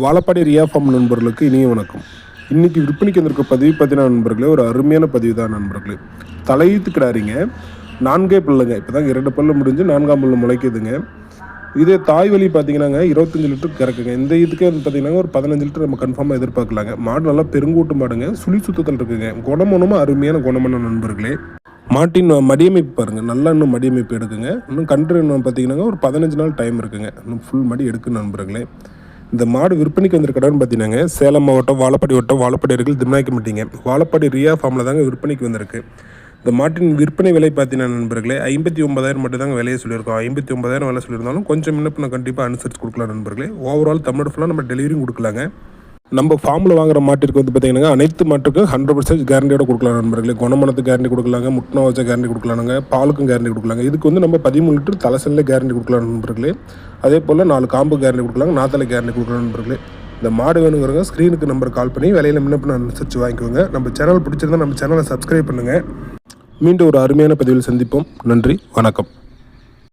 வாழப்பாடி ரியாஃபார்ம் நண்பர்களுக்கு இனிய வணக்கம். இன்னைக்கு விற்பனைக்கு வந்திருக்க பதிவு பார்த்தீங்கன்னா நண்பர்களே ஒரு அருமையான பதிவு தான் நண்பர்களே. தலையீத்து கிடாரிங்க நான்கே பல்லுங்க. இப்போ தான் இரண்டு பல்லு முடிஞ்சு நான்காம் பல்லு முளைக்குதுங்க. இதே தாய் வலி பார்த்தீங்கன்னாங்க இருபத்தஞ்சு லிட்டர் கறக்குங்க. இந்த இதுக்கே வந்து பார்த்தீங்கன்னா ஒரு பதினஞ்சு லிட்டர் நம்ம கன்ஃபார்மாக எதிர்பார்க்கலாங்க. மாடு நல்லா பெருங்கூட்டு மாடுங்க. சுழி சுத்தத்தில் இருக்குங்க. குணமனமும் அருமையான குணமான நண்பர்களே. மாட்டின் மடியமைப்பு பாருங்கள் நல்லா இன்னும் மடியமைப்பு எடுக்குங்க. இன்னும் கன்று இன்னும் பார்த்தீங்கன்னா ஒரு பதினஞ்சு நாள் டைம் இருக்குங்க. இன்னும் ஃபுல் மடி எடுக்கு நண்பர்களே. இந்த மாடு விற்பனைக்கு வந்திருக்க பார்த்தீங்கன்னாங்க. பார்த்தீங்கன்னா சேலம் மாவட்டம் வாழப்பாடி வட்டம் வாழப்பாடி அருகில் திம்னாய்க்கம்பட்டிங்க வாழப்பாடி ரியா ஃபார்மில் தாங்க விற்பனைக்கு வந்திருக்கு. இந்த மாட்டின் விற்பனை விலை பார்த்தீங்கன்னா நண்பர்களே ஐம்பத்தி ஒன்பதாயிரம் மட்டும் தாங்க விலையை சொல்லியிருக்கோம். ஐம்பத்தி ஒன்பதாயிரம் விலை சொல்லியிருந்தாலும் கொஞ்சம் முன்ன கண்டிப்பாக அனுசரித்து கொடுக்கலாம் நண்பர்களே. ஓவரால் தமிழ்நாடு ஃபுல்லாக நம்ம டெலிவரியும் கொடுக்கலாங்க. நம்ம ஃபார்மில் வாங்குற மாட்டிற்கு வந்து பார்த்தீங்கன்னா அனைத்து மாட்டுக்கும் ஹண்ட்ரட் பர்சன்ட் கேரண்டியோட கொடுக்கலாம் நண்பர்களே. குணமனத்துக்கு கேரண்டி கொடுக்கலாங்க முட்டின வச்ச கேரண்டி கொடுக்கலாங்க பாலுக்கும் கேரண்டி கொடுக்கலாங்க. இதுக்கு வந்து நம்ம பதிமூணு லிட்டர் தலைசல்ல கேரண்டி கொடுக்கலாம் நண்பர்களே. அதே போல் நாலு காம்பு கேரண்டி கொடுக்கலாங்க நாத்தலை கேரண்டி கொடுக்கலாம் நண்பர்களே. இந்த மாடு வேணுங்கிறவங்க ஸ்க்ரீனுக்கு நம்பர் கால் பண்ணி விலையில முன்ன அனுசரித்து வாங்கிக்கோங்க. நம்ம சேனல் பிடிச்சிருந்தா நம்ம சேனலை சப்ஸ்கிரைப் பண்ணுங்கள் மீண்டும் ஒரு அருமையான பதிவில் சந்திப்போம். நன்றி வணக்கம்.